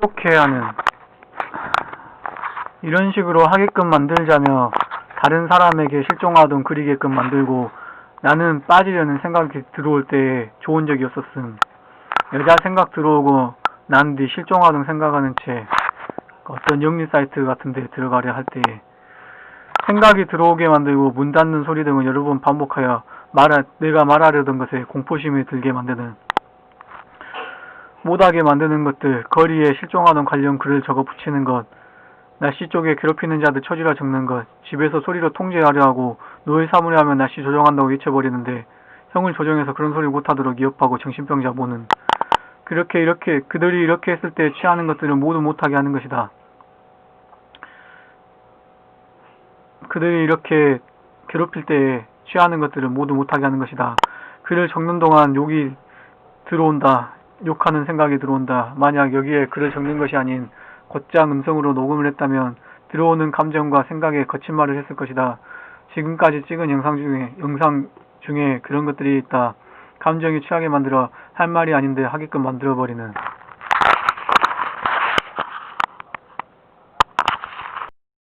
좋게 하는 이런 식으로 하게끔 만들자며 다른 사람에게 실종하던 그리게끔 만들고 나는 빠지려는 생각이 들어올 때 좋은 적이 없었음. 여자 생각 들어오고 난 뒤 실종하던 생각하는 채 어떤 영리 사이트 같은 데 들어가려 할 때 생각이 들어오게 만들고 문 닫는 소리 등을 여러 번 반복하여 말하, 내가 말하려던 것에 공포심이 들게 만드는 못하게 만드는 것들, 거리에 실종하던 관련 글을 적어 붙이는 것, 날씨 쪽에 괴롭히는 자들 처지라 적는 것, 집에서 소리로 통제하려 하고 노예 삼으려 하면 날씨 조정한다고 외쳐버리는데 형을 조정해서 그런 소리 못하도록 위협하고 정신병자 보는 그렇게 이렇게 그들이 이렇게 했을 때 취하는 것들은 모두 못하게 하는 것이다. 그들이 이렇게 괴롭힐 때 취하는 것들은 모두 못하게 하는 것이다. 글을 적는 동안 욕이 들어온다. 욕하는 생각이 들어온다. 만약 여기에 글을 적는 것이 아닌 곧장 음성으로 녹음을 했다면 들어오는 감정과 생각에 거친 말을 했을 것이다. 지금까지 찍은 영상 중에 영상 중에 그런 것들이 있다. 감정이 취하게 만들어 할 말이 아닌데 하게끔 만들어 버리는